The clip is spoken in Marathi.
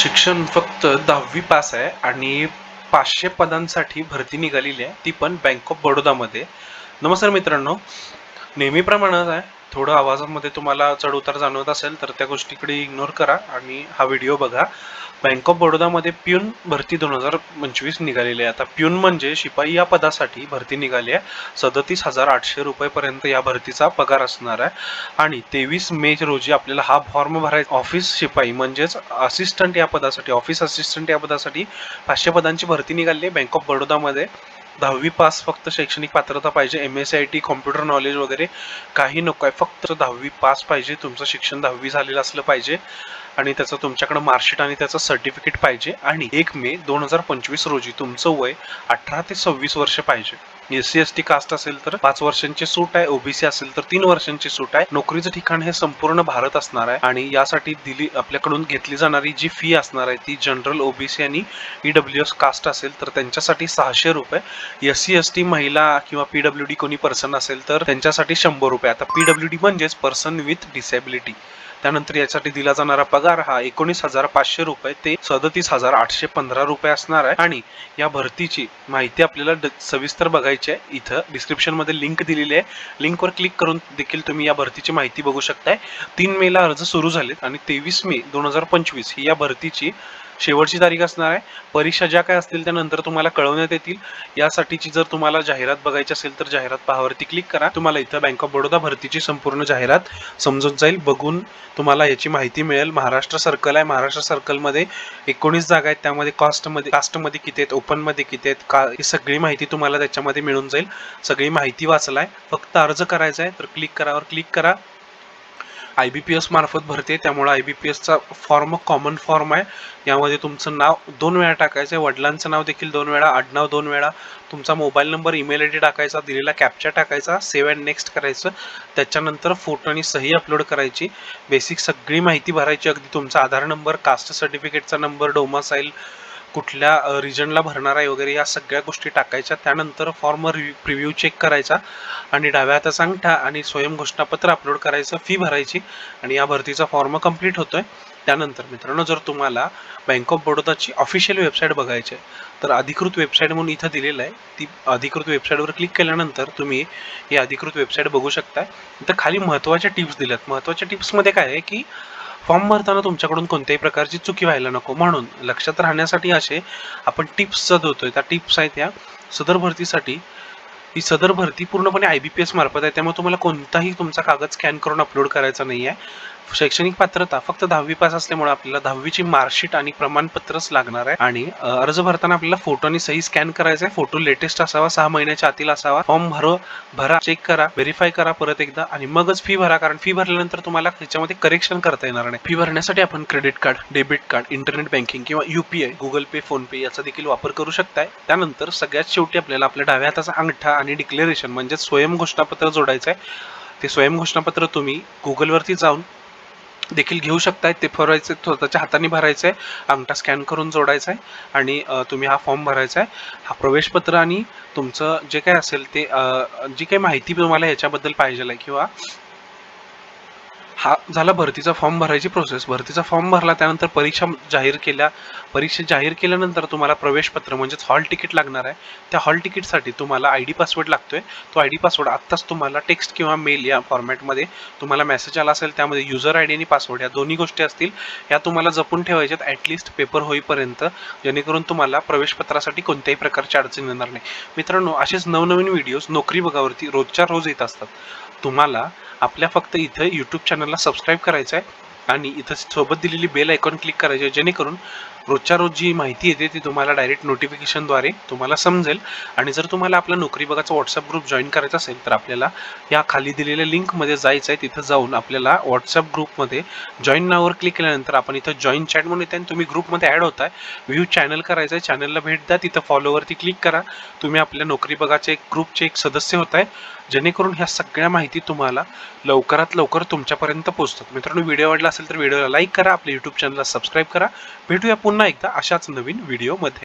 शिक्षण फक्त दहावी पास आहे आणि पाचशे पदांसाठी भरती निघालेली आहे. ती पण बँक ऑफ बडोदामध्ये नमस्कार मित्रांनो. नेहमीप्रमाणेच आहे. थोडं आवाजामध्ये तुम्हाला चढउतार जाणवत असेल तर त्या गोष्टीकडे इग्नोर करा आणि हा व्हिडिओ बघा. बँक ऑफ बडोदामध्ये प्यून भरती दोन हजार पंचवीस निघालेली आहे. आता प्यून म्हणजे शिपाई या पदासाठी भरती निघाली आहे. सदतीस हजार आठशे रुपयेपर्यंत या भरतीचा पगार असणार आहे. आणि तेवीस मे रोजी आपल्याला हा फॉर्म भरायचा. ऑफिस शिपाई म्हणजेच असिस्टंट या पदासाठी ऑफिस असिस्टंट या पदासाठी पाचशे पदांची भरती निघाली आहे बँक ऑफ बडोदामध्ये दहावी पास फक्त शैक्षणिक पात्रता पाहिजे M S I T computer knowledge वगैरे काही नको आहे. फक्त दहावी पास पाहिजे तुमचं शिक्षण दहावी झालेलं असलं पाहिजे. आणि त्याचं तुमच्याकडे मार्कशीट आणि त्याचं सर्टिफिकेट पाहिजे आणि एक मे दोन हजार पंचवीस रोजी तुमचं वय अठरा ते सव्वीस वर्ष पाहिजे. S C S T caste असेल तर पाच वर्षांची सूट आहे ओबीसी असेल तर तीन वर्षांची सूट आहे. नोकरीचं ठिकाण हे संपूर्ण भारत असणार आहे आणि यासाठी दिली आपल्याकडून घेतली जाणारी जी फी असणार आहे ती जनरल ओबीसी आणि ईडब्ल्यू एस कास्ट असेल तर त्यांच्यासाठी सहाशे रुपये. एस सी एस टी महिला किंवा पीडब्ल्यू डी कोणी पर्सन असेल तर त्यांच्यासाठी शंभर रुपये. आता पीडब्ल्यू डी म्हणजेच पर्सन विथ डिसेबिलिटी त्यानंतर यासाठी दिला जाणारा पगार हा एकोणीस हजार पाचशे रुपये ते सदतीस हजार आठशे पंधरा रुपये असणार आहे. आणि या भरतीची माहिती आपल्याला ड- सविस्तर बघायची आहे. इथं डिस्क्रिप्शनमध्ये लिंक दिलेली आहे. लिंकवर क्लिक करून देखील तुम्ही या भरतीची माहिती बघू शकताय. तीन मेला अर्ज सुरू झालेत आणि तेवीस मे दोन हजार पंचवीस ही या भरतीची शेवटची तारीख असणार आहे. परीक्षा ज्या काय असतील त्या नंतर तुम्हाला कळवण्यात येतील. यासाठीची जर तुम्हाला जाहिरात बघायची असेल तर जाहिरात पहावरती क्लिक करा. तुम्हाला इथं बँक ऑफ बडोदा भरतीची संपूर्ण जाहिरात समजून जाईल. बघून तुम्हाला याची माहिती मिळेल. महाराष्ट्र सर्कल आहे. महाराष्ट्र सर्कलमध्ये एकोणीस जागा आहेत. त्यामध्ये कॉस्टमध्ये कास्टमध्ये किती आहेत? ओपनमध्ये किती आहेत? का ही सगळी माहिती तुम्हाला त्याच्यामध्ये मिळून जाईल. सगळी माहिती वाचलाय. फक्त अर्ज करायचा आहे तर क्लिक करावर क्लिक करा. आय बी पी एस मार्फत भरते. त्यामुळे आय बी पी एसचा फॉर्म कॉमन फॉर्म आहे. यामध्ये तुमचं नाव दोन वेळा टाकायचं आहे. वडिलांचं नाव देखील दोन वेळा आडनाव दोन वेळा. तुमचा mobile number email I D टाकायचा दिलेला कॅप्चा टाकायचा सेव्ह अँड नेक्स्ट करायचं. त्याच्यानंतर फोटो आणि सही अपलोड करायची. बेसिक सगळी माहिती भरायची. अगदी तुमचा आधार नंबर कास्ट सर्टिफिकेटचा नंबर डोमासाईल कुठल्या रिजनला भरणार आहे वगैरे या सगळ्या गोष्टी टाकायच्या. त्यानंतर फॉर्म प्रिव्ह्यू चेक करायचा आणि डाव्या हाताचा अंगठा आणि स्वयं घोषणापत्र अपलोड करायचं फी भरायची आणि या भरतीचा फॉर्म कंप्लीट होतोय. त्यानंतर मित्रांनो जर तुम्हाला बँक ऑफ बडोदाची ऑफिशियल वेबसाईट बघायची आहे तर अधिकृत वेबसाईट म्हणून इथं दिलेलं आहे. ती अधिकृत वेबसाईटवर क्लिक केल्यानंतर तुम्ही ही अधिकृत वेबसाईट बघू शकता. इथं खाली महत्त्वाच्या टिप्स दिल्यात. महत्त्वाच्या टिप्समध्ये काय आहे की फॉर्म भरताना तुमच्याकडून कोणत्याही प्रकारची चुकी व्हायला नको. म्हणून लक्षात राहण्यासाठी असे आपण टिप्स देतोय त्या टिप्स आहेत या. सदर भरतीसाठी ही सदर भरती पूर्णपणे आय बी पी एस मार्फत आहे. त्यामुळे तुम्हाला कोणताही तुमचा कागद स्कॅन करून अपलोड करायचा नाही आहे शैक्षणिक पात्रता फक्त दहावी पास असल्यामुळे आपल्याला दहावीची मार्कशीट आणि प्रमाणपत्रच लागणार आहे. आणि अर्ज भरताना आपल्याला फोटो आणि सही स्कॅन करायचा आहे. फोटो लेटेस्ट असावा सहा महिन्याच्या आतील असावा. फॉर्म भरो भरा चेक करा व्हेरीफाय करा परत एकदा. आणि मगच फी भरा कारण फी भरल्यानंतर तुम्हाला त्याच्यामध्ये करेक्शन करता येणार नाही. फी भरण्यासाठी आपण credit card debit card internet banking किंवा UPI Google Pay PhonePe याचा देखील वापर करू शकताय. त्यानंतर सगळ्यात शेवटी आपल्याला आपल्या डाव्या हाताचा अंगठा आणि डिक्लेरेशन म्हणजे स्वयं घोषणापत्र जोडायचं आहे. ते स्वयं घोषणापत्र तुम्ही गुगलवरती जाऊन देखील घेऊ शकताय. ते भरायचे स्वतःच्या हाताने भरायचं आहे अंगठा स्कॅन करून जोडायचा आहे आणि तुम्ही हा फॉर्म भरायचा आहे हा प्रवेशपत्र आणि तुमचं जे काय असेल ते जी काही माहिती तुम्हाला याच्याबद्दल पाहिजे आहे किंवा हा झाला भरतीचा फॉर्म भरायची प्रोसेस. भरतीचा फॉर्म भरला त्यानंतर परीक्षा जाहीर केल्या. परीक्षा जाहीर केल्यानंतर तुम्हाला प्रवेशपत्र म्हणजेच हॉल तिकीट लागणार आहे. त्या हॉल तिकीटसाठी तुम्हाला आय डी पासवर्ड लागतोय. तो आय डी पासवर्ड आत्ताच तुम्हाला टेक्स्ट किंवा मेल या फॉर्मॅटमध्ये तुम्हाला मेसेज आला असेल त्यामध्ये युजर आय डी आणि पासवर्ड या दोन्ही गोष्टी असतील. या तुम्हाला जपून ठेवायच्यात ॲटलिस्ट पेपर होईपर्यंत जेणेकरून तुम्हाला प्रवेशपत्रासाठी कोणत्याही प्रकारची अडचण येणार नाही. मित्रांनो असेच नवनवीन व्हिडिओज नोकरी बघावरती रोजच्या रोज येत असतात. तुम्हाला आपल्या फक्त इथं यूट्यूब चॅनल चॅनलला सबस्क्राईब करायचं आहे आणि इथं सोबत दिलेली बेल आयकॉन क्लिक करायची आहे जेणेकरून रोजच्या रोज जी माहिती येते ती तुम्हाला डायरेक्ट नोटिफिकेशनद्वारे तुम्हाला समजेल. आणि जर तुम्हाला आपला नोकरी बघाचा व्हॉट्सअप ग्रुप जॉईन करायचा असेल तर आपल्याला या खाली दिलेल्या लिंकमध्ये जायचं आहे. तिथं जाऊन आपल्याला व्हॉट्सअप ग्रुपमध्ये जॉईन नावावर क्लिक केल्यानंतर आपण इथं जॉईन चॅट म्हणून येते आणि तुम्ही ग्रुपमध्ये ॲड होताय. व्ह्यू चॅनल करायचं आहे. चॅनलला भेट द्या. तिथं फॉलोवरती क्लिक करा. तुम्ही आपल्या नोकरी बघाचे एक ग्रुपचे एक सदस्य होत आहे जेणेकरून ह्या सगळ्या माहिती तुम्हाला लवकरात लवकर तुमच्यापर्यंत पोहोचतात. मित्रांनो व्हिडिओ आवडला असेल तर व्हिडिओला लाईक करा आपल्या यूट्यूब चॅनलला सबस्क्राईब करा. भेटूया पुन्हा एकदा अशाच नवीन व्हिडिओमध्ये.